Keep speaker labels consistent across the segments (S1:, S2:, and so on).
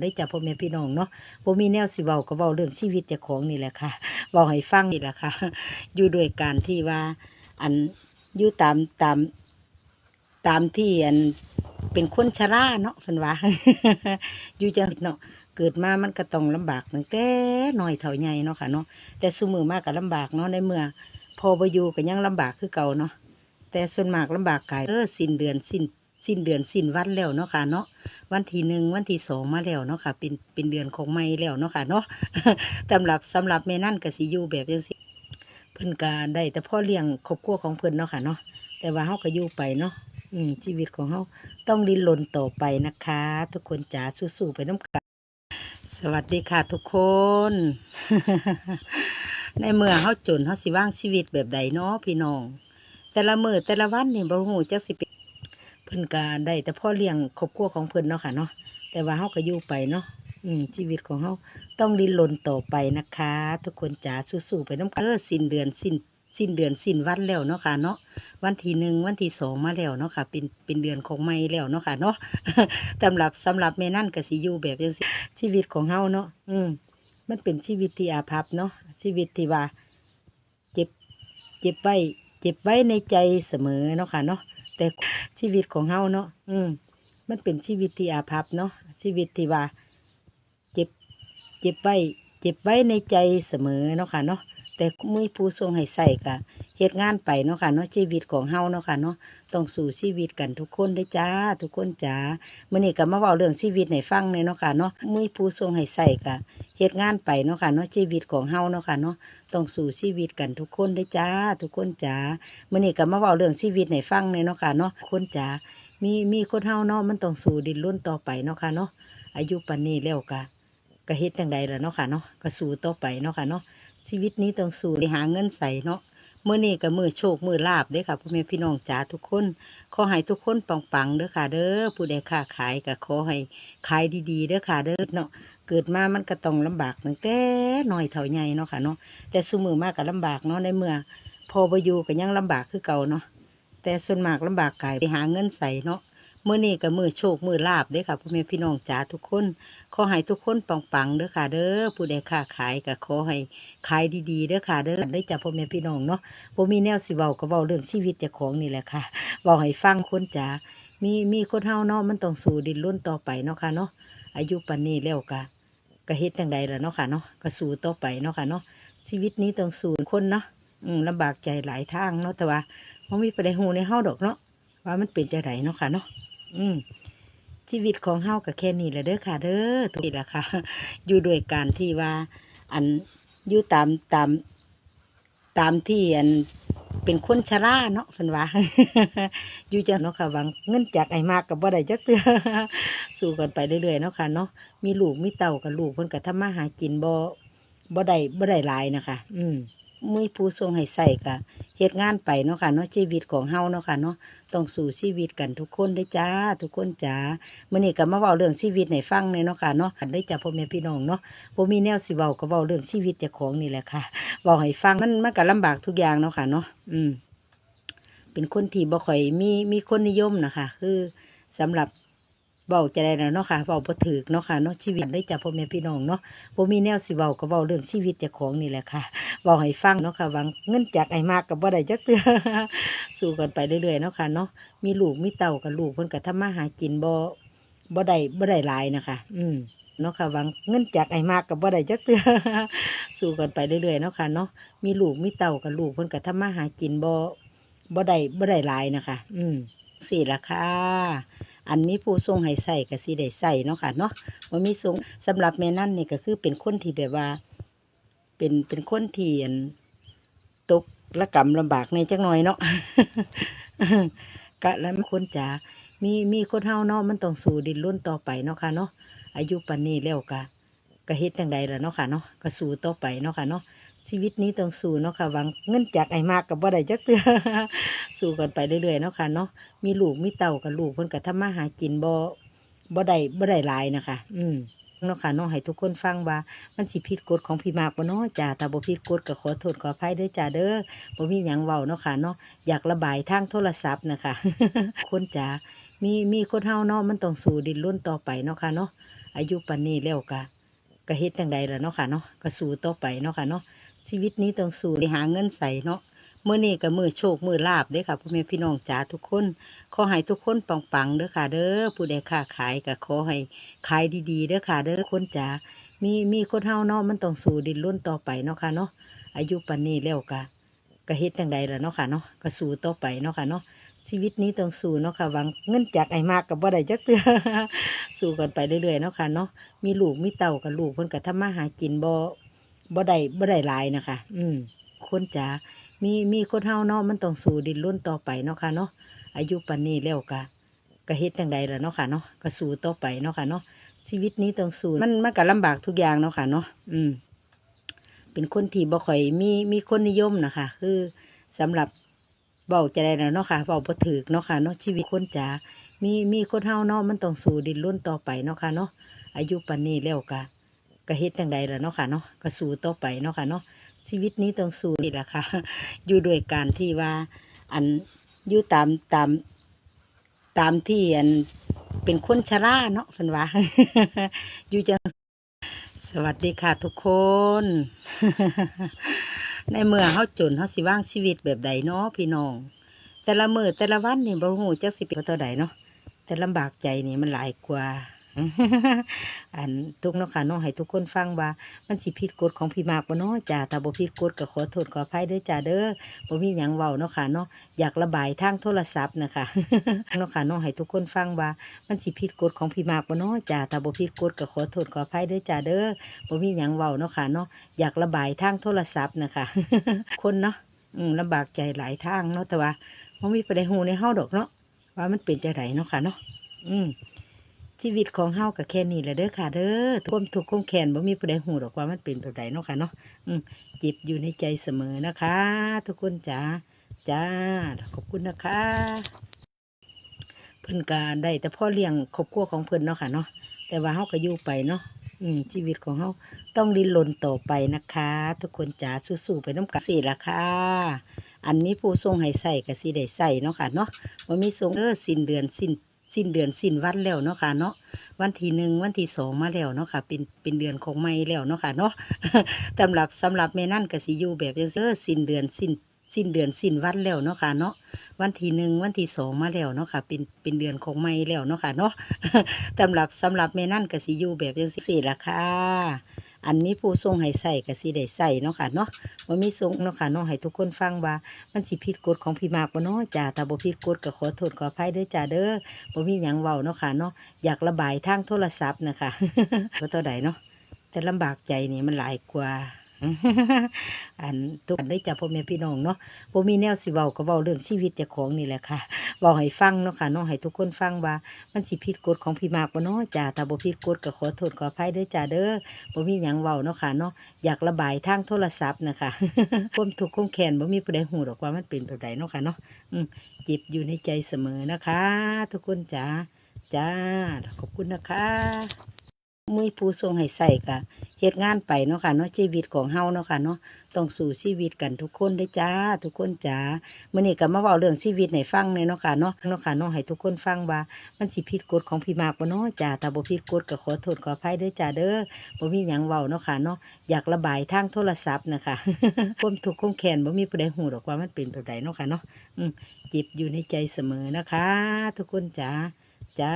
S1: ได้จากพ่อแม่พี่น้องเนาะบ่มีแนวสิเว้าก็เว้าเรื่องชีวิตเจ้าของนี่แหละค่ะเว้าให้ฟังนี่แหละค่ะ อยู่ด้วยการที่ว่า อันอยู่ตามตามตามที่อันเป็นคนชราเนาะเพิ่นว่า อยู่จังเนาะเกิดมามันก็ต้องลำบากตั้งแต่น้อยเท่าใหญ่เนาะค่ะเนาะแต่ซุมือมากก็ลำบากเนาะในเมื่อพอบ่อยู่ก็ยังลำบากคือเก่าเนาะแต่ส่วนมากลำบากกายเออสิ้นเดือนสิ้น สิ้นเดือนสิ้นวันแล้วเนาะค่ะเนาะวันที่หนึ่งวันที่สองมาแล้วเนาะค่ะ เป็นเป็นเดือนของไม่แล้วเนาะค่ะเนาะสำหรับสำหรับแม่นั่นก็สิอยู่แบบจังซี่เพิ่นก็ได้แต่พ่อเลี้ยงครอบครัวของเพิ่นเนาะค่ะเนาะแต่ว่าเฮาก็อยู่ไปเนาะอืมชีวิตของเฮาต้องดิ้นรนต่อไปนะคะ ทุกคนจ๋าสู้ๆไปน้ำกันสวัสดีค่ะทุกคน ในเมื่อเฮาจนเฮาสิว่างชีวิตแบบใดเนาะพี่น้องแต่ละมื้อแต่ละวันนี่บ่ฮู้จักสิเป็น เพิ่นก็ได้แต่พ่อเลี้ยงครอบครัวของเพิ่นเนาะค่ะเนาะแต่ว่าเฮาก็อยู่ไปเนาะอืมชีวิตของเฮาต้องดิ้นรนต่อไปนะคะ ทุกคนจ๋าสู้ๆไปน้ำกันเออสิ้นเดือนสิ้นสิ้นเดือนสิ้นวันแล้วเนาะค่ะเนาะวันที่หนึ่งวันที่สองมาแล้วเนาะค่ะ เป็นเป็นเดือนของไม่แล้วเนาะค่ะเนาะสำหรับสำหรับแม่นั่นก็สิอยู่แบบจังซี่ชีวิตของเฮาเนาะอืมมันเป็นชีวิตที่อาภัพเนาะชีวิตที่ว่า เจ็บ เจ็บไว้เจ็บไว้ในใจเสมอเนาะค่ะเนาะ แต่ชีวิตของเฮาเนาะอืม มันเป็นชีวิตที่อาภัพเนาะชีวิตที่ว่า เจ็บ เจ็บไว้ เจ็บไว้ในใจเสมอเนาะค่ะเนาะ แต่มือผู้ทรงให้ใส่กะเหตุงานไปเนาะค่ะเนาะชีวิตของเฮาเนาะค่ะเนาะต้องสู่ชีวิตกันทุกคนได้จ้า ทุกคนจ้ามื้อนี้ก็มาเว้าเรื่องชีวิตให้ฟังเลยเนาะค่ะเนาะมือผู้ทรงให้ใส่กะเหตุงานไปเนาะค่ะเนาะชีวิตของเฮาเนาะค่ะเนาะต้องสู่ชีวิตกันทุกคนได้จ้า ทุกคนจ้ามื่อนี้ก็มาเว้าเรื่องชีวิตในฟังเลยเนาะค่ะเนาะคนจ๋ามีมีคนเฮาเนาะมันต้องสู้ดิ้นรุ่นต่อไปเนาะค่ะเนาะอายุปานนี้แล้วก็ก็เฮ็ดจังใดล่ะเนาะค่ะเนาะก็สู้ต่อไปเนาะค่ะเนาะ ชีวิตนี้ต้องสู้ได้หาเงินใส่เนาะเมื่อนี้ก็มือโชคมือลาบเด้อค่ะพ่อแม่พี่น้องจ๋าทุกคนขอให้ทุกคนปังๆเด้อค่ะ เด้อผู้ใดค้าขายก็ขอให้ขายดีๆเด้อค่ะ เด้อเนาะเกิดมามันก็ต้องลำบากตั้งแต่น้อยเท่าใหญ่เนาะค่ะเนาะแต่ซุมือมากก็ลำบากเนาะในเมื่อพอไปอยู่ก็ยังลำบากคือเก่าเนาะแต่ส่วนมากลำบากกายไปหาเงินใส่เนาะ มื่อนี้ก็มือโชคมือลาบเด้อค่ะพ่อแม่พี่น้องจ๋าทุกคนขอให้ทุกคนปังๆเด้อค่ะ เด้อผู้ใดค้าขายก็ขอให้ขายดีๆเด้อค่ะ เด้อได้จากพ่อแม่พี่น้องเนาะบ่มีแนวสิเว้าก็เว้าเรื่องชีวิตเจ้าของนี่แหละค่ะเว้าให้ฟังคนจ๋ามีมีคนเฮาเนาะมันต้องสู้ดินรุ่นต่อไปเนาะค่ะเนาะอายุปานนี้แล้วก็ก็เฮ็ดจังใดล่ะเนาะค่ะเนาะก็สู้ต่อไปเนาะค่ะเนาะชีวิตนี้ต้องสู้คนเนาะอืมลำบากใจหลายทางเนาะแต่ว่ามันมีประเด็นหูในเฮาดอกเนาะว่ามันเป็นจะไหนเนาะค่ะเนาะ อืมชีวิตของเฮาก็แค่นี้แหละเด้อค่ะ เด้อทุกทีละค่ะ อยู่ด้วยการที่ว่า อันอยู่ตามตามตามที่อันเป็นคนชราเนาะเพิ่นว่าอยู่จังเนาะค่ะหวังเงินจากไอ้มากกับบ่ได้จักเตือสู้กันไปเรื่อยๆเนาะค่ะเนาะมีลูกมีเต่ากับลูกเพิ่นก็ทำมาหากินบ่บ่ได้บ่ได้หลายนะคะ อืม มือผู้ทรงให้ใส่กะเหตุงานไปเนาะค่ะเนาะชีวิตของเฮาเนาะค่ะเนาะต้องสู่ชีวิตกันทุกคนได้จ้า ทุกคนจ้ามื้อนี้ก็มาเว้าเรื่องชีวิตให้ฟังเลยเนาะค่ะเนาะได้จ้าพ่อแม่พี่น้องเนาะบ่มีแนวสิเว้าก็เว้าเรื่องชีวิตเจ้าของนี่แหละค่ะเว้าให้ฟังมันมันก็ลำบากทุกอย่างเนาะค่ะเนาะอืม เป็นคนที่บ่ค่อยมีมีคนนิยมนะคะคือสำหรับ เว้าจะได้แล้วเนาะค่ะเว้าบ่ถูกเนาะค่ะเนาะชีวิตได้จ้าพ่อแม่พี่น้องเนาะบ่มีแนวสิเว้าก็เว้าเรื่องชีวิตจ้าของนี่แหละค่ะเว้าให้ฟังเนาะค่ะหวังเงินจากไอ้มากกับบ่ได้จักเตือสู้กันไปเรื่อยๆเนาะค่ะเนาะมีลูกมีเต่ากับลูกเพิ่นก็ทำมาหากินบ่บ่ได้บ่ได้หลายนะคะ อืมเนาะค่ะหวังเงินจากไอ้มากกับบ่ได้จักเตือสู้กันไปเรื่อยๆเนาะค่ะเนาะมีลูกมีเต่ากับลูกเพิ่นก็ทำมาหากินบ่บ่ได้บ่ได้หลายนะคะ อืมสี่ละค่ะ อันมีผู้ทรงให้ใส่ก็สิได้ใส่เนาะค่ะเนาะบ่มีทรงสำหรับแม่นั่นนี่ก็คือเป็นคนที่แบบว่า เป็นเป็นคนที่อันตกระกำลำบากในจักหน่อยเนาะกะแล้วคนจ๋ามีมีคนเฮาเนาะมันต้องสู้ดิ้นรนต่อไปเนาะค่ะเนาะอายุปานนี้แล้วก็ก็เฮ็ดจังใดล่ะเนาะค่ะเนาะก็สู้ต่อไปเนาะค่ะเนาะ ชีวิตนี้ต้องสู้เนาะค่ะหวังเงินจากไอ้มากกับบ่ได้จักเตือสู้กันไปเรื่อยๆเนาะค่ะเนาะมีลูกมีเต่ากับลูกเพิ่นก็ทำมาหากินบ่บ่ได้บ่ได้หลายนะคะ อืมเนาะค่ะเนาะให้ทุกคนฟังว่ามันสิผิดกฎของพี่มากบ่เนาะจ้าถ้าบ่ผิดกฎก็ขอโทษขออภัยเด้อจ้าเด้อบ่มีหยังเว้าเนาะค่ะเนาะอยากระบายทางโทรศัพท์นะคะ คนจ๋ามีมีคนเฮาเนาะมันต้องสู้ดิ้นรุ่นต่อไปเนาะค่ะเนาะอายุปานนี้แล้วก็ก็เฮ็ดจังใดล่ะเนาะค่ะเนาะก็สู้ต่อไปเนาะค่ะเนาะ ชีวิตนี้ต้องสู้ได้หาเงินใส่เนาะเมื้อนี้ก็มือโชคมือลาบเด้อค่ะพ่อแม่พี่น้องจ๋าทุกคนขอให้ทุกคนปังๆเด้อค่ะ เด้อผู้ใดค้าขายก็ขอให้ขายดีๆเด้อค่ะ เด้อคนจ๋ามีมีคนเฮาเนาะมันต้องสู้ดิ้นรนต่อไปเนาะค่ะเนาะอายุปานนี้แล้วก็ก็เฮ็ดจังใดล่ะเนาะค่ะเนาะก็สู้ต่อไปเนาะค่ะเนาะชีวิตนี้ต้องสู้เนาะค่ะหวังเงินจากไอ้มากกับบ่ได้จักเทื่อสู้กันไปเรื่อยๆเนาะค่ะเนาะมีลูกมีเต่ากับลูกเพิ่นก็ทำมาหากินบ่ บ่ได้บ่ได้หลายนะคะ อืมคนจ๋ามีมีคนเฮาเนาะมันต้องสู้ดิ้นรุ่นต่อไปเนาะค่ะเนาะอายุปานนี้แล้วก็ก็เฮ็ดจังใดล่ะเนาะค่ะเนาะก็สู้ต่อไปเนาะค่ะเนาะชีวิตนี้ต้องสู้มันมันก็ลำบากทุกอย่างเนาะค่ะเนาะอืม เป็นคนที่บ่ค่อยมีมีคนนิยมนะคะคือสำหรับเบาจะได้แล้วเนาะค่ะเบาบ่ถือเนาะค่ะเนาะชีวิตคนจ๋ามีมีคนเฮาเนาะมันต้องสู้ดิ้นรุ่นต่อไปเนาะค่ะเนาะอายุปานนี้แล้วก็ ก็เฮ็ดจังใดล่ะเนาะค่ะเนาะก็สู้ต่อไปเนาะค่ะเนาะชีวิตนี้ต้องสู้นี่แหละค่ะ อยู่ด้วยการที่ว่า อันอยู่ตามตามตามที่อันเป็นคนชราเนาะเพิ่นว่าอยู่จังสวัสดีค่ะทุกคน ในเมื่อเฮาจนเฮาสิว่างชีวิตแบบใดเนาะพี่น้อง แต่ละมือแต่ละวันนี่บ่ฮู้จักสิเป็นเท่าใดเนาะแต่ลำบากใจนี่มันหลายกว่า อันทุกเนาะค่ะเนาะให้ทุกคนฟังว่า มันสิผิดกฎของพี่มากบ่เนาะจ้าถ้าบ่ผิดกฎก็ขอโทษขออภัยเด้อจ้าเด้อบ่มีหยังเว้าเนาะค่ะเนาะอยากระบายทางโทรศัพท์นะคะเนาะค่ะเนาะให้ทุกคนฟังว่า มันสิผิดกฎของพี่มากบ่เนาะจ้าถ้าบ่ผิดกฎก็ขอโทษขออภัยเด้อจ้าเด้อบ่มีหยังเว้าเนาะค่ะเนาะอยากระบายทางโทรศัพท์นะคะ คนเนาะอืมลำบากใจหลายทางเนาะแต่ว่าบ่มีประเด็นหูในเฮาดอกเนาะว่ามันเป็นจังไดเนาะค่ะเนาะอืม ชีวิตของเฮาก็แค่นี้แหละเด้อค่ะ เด้อความทุกข์ความแค้นบ่มีผู้ใดหูดอกว่ามันเป็นแบบใดเนาะค่ะเนาะอืมจิบอยู่ในใจเสมอนะคะ ทุกคนจ๋าจ้าขอบคุณนะคะเพิ่นก็ได้แต่พ่อเลี้ยงครอบครัวของเพิ่นเนาะค่ะเนาะแต่ว่าเฮาก็อยู่ไปเนาะอืมชีวิตของเฮาต้องดิ้นรนต่อไปนะคะ ทุกคนจ๋าสู้ๆไปน้ำกันสิละค่ะอันนี้ผู้ทรงให้ใส่ก็สิได้ใส่เนาะค่ะเนาะว่ามีทรงเออสิ้นเดือนสิ้น สิ้นเดือนสิ้นวันแล้วเนาะค่ะเนาะวันที่หนึ่งวันที่สองมาแล้วเนาะค่ะ เป็นเป็นเดือนของไม่แล้วเนาะค่ะเนาะสำหรับสำหรับแม่นั่นก็สิอยู่แบบจังซี่เออสิ้นเดือนสิ้นสิ้นเดือนสิ้นวันแล้วเนาะค่ะเนาะวันที่หนึ่งวันที่สองมาแล้วเนาะค่ะ เป็นเป็นเดือนของไม่แล้วเนาะค่ะเนาะสำหรับสำหรับแม่นั่นก็สิอยู่แบบจังซี่ละค่ะ อันนี้ผู้ทรงให้ใส่ก็สิได้ใส่เนาะค่ะเนาะว่ามีทรงเนาะค่ะเนาะให้ทุกคนฟังว่า มันสิผิดกฎของพี่มากบ่เนาะจ้าถ้าบ่ผิดกฎก็ขอโทษขออภัยด้วยจ้าเด้อบ่มีหยังเว้าเนาะค่ะเนาะอยากระบายทางโทรศัพท์นะคะก็เท่าใดเนาะแต่ลำบากใจนี่มันหลายกว่า อันทุกอันได้จ้าพ่อแม่พี่น้องเนาะบ่มีแนวสิเว้าก็เว้าเรื่องชีวิตเจ้าของนี่แหละค่ะเว้าให้ฟังเนาะค่ะเนาะให้ทุกคนฟังว่า มันสิผิดกฎของพี่มากบ่เนาะจ้าถ้าบ่ผิดกฎก็ขอโทษขออภัยด้อจ้าเด้อบ่มีหยังเว้าเนาะค่ะเนาะอยากระบายทางโทรศัพท์นะคะความทุกข์ความแค้นบ่มีผู้ใดฮู้ดอกว่ามันเป็นแบบใดเนาะค่ะเนาะอืมเจ็บอยู่ในใจเสมอนะคะ ทุกคนจ้าจ้าขอบคุณนะคะ มือผู้ทรงให้ใส่กะเฮ็ดงานไปเนาะค่ะเนาะชีวิตของเฮาเนาะค่ะเนาะต้องสู่ชีวิตกันทุกคนเด้จ้า ทุกคนจ้ามื้อนี้ก็มาเว้าเรื่องชีวิตให้ฟังเลยเนาะค่ะเนาะเนาะค่ะเนาะให้ทุกคนฟังว่า มันสิผิดกฎของพี่มากบ่เนาะจ้าถ้าบ่ผิดกฎก็ขอโทษขออภัยเด้อจ้าเด้อบ่มีหยังเว้าเนาะค่ะเนาะอยากระบายทางโทรศัพท์นะคะความทุกข์ความแค้นบ่มีผู้ใดฮู้ดอกว่ามันเป็นแบบใดเนาะค่ะเนาะอืมจ็บอยู่ในใจเสมอนะคะ ทุกคนจ้าจ้า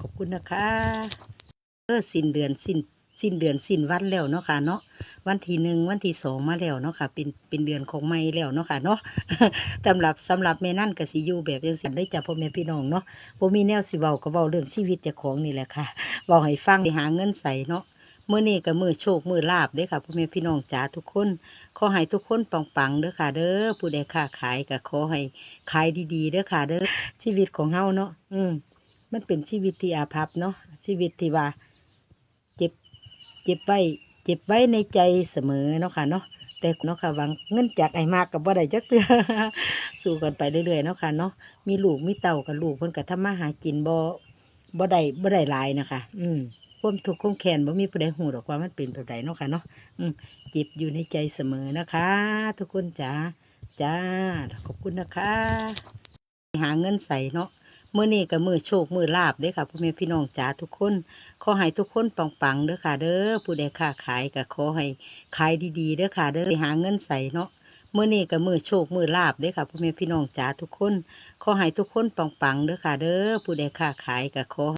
S1: ขอบคุณนะคะ เออสิ้นเดือนสิ้นสิ้นเดือนสิ้นวันแล้วเนาะค่ะเนาะวันที่หนึ่งวันที่สองมาแล้วเนาะค่ะ เป็นเป็นเดือนของไม่แล้วเนาะค่ะเนาะสำหรับสำหรับแม่นั่นก็สิยูแบบจังซี่ได้จ้าพ่อแม่พี่น้องเนาะบ่มีแนวสิเว้าก็เว้าเรื่องชีวิตเจ้าของนี่แหละค่ะเว้าให้ฟังได้หาเงินใส่เนาะเมื้อนี้ก็มื้อโชคมือลาบเด้อค่ะพ่อแม่พี่น้องจ๋าทุกคนขอให้ทุกคนปังๆเด้อค่ะ เด้อผู้ใดค้าขายก็ขอให้ขายดีๆเด้อค่ะ เด้อชีวิตของเฮาเนาะอืมมันเป็นชีวิตที่อาภัพเนาะชีวิตที่ว่า เจ็บไว้เจ็บไว้ในใจเสมอเนาะค่ะเนาะแต่เนาะค่ะหวังเงินจากไอ้มากกับบ่ได้จักเตือสู้กันไปเรื่อยๆเนาะค่ะเนาะมีลูกมีเต่ากับลูกเพิ่นก็ทำมาหากินบ่บ่ได้บ่ได้หลายนะคะ อืมความทุกข์ความแค้นบ่มีผู้ใดฮู้ดอกว่ามันเป็นแบบใดเนาะค่ะเนาะอืมเจ็บอยู่ในใจเสมอนะคะ ทุกคนจ้าจ้าขอบคุณนะคะ หาเงินใส่เนาะ เมื่อนี้ก็มือโชคมือลาบเด้อค่ะพ่อแม่พี่น้องจ๋าทุกคนขอให้ทุกคนปังๆเด้อค่ะเด้อผู้ใดค้าขายก็ขอให้ขายดีๆเด้อค่ะเด้อไปหาเงินใส่เนาะเมื่อนี้ก็มือโชคมือลาบเด้อค่ะพ่อแม่พี่น้องจ๋าทุกคนขอให้ทุกคนปังๆเด้อค่ะเด้อผู้ใดค้าขายก็ขอ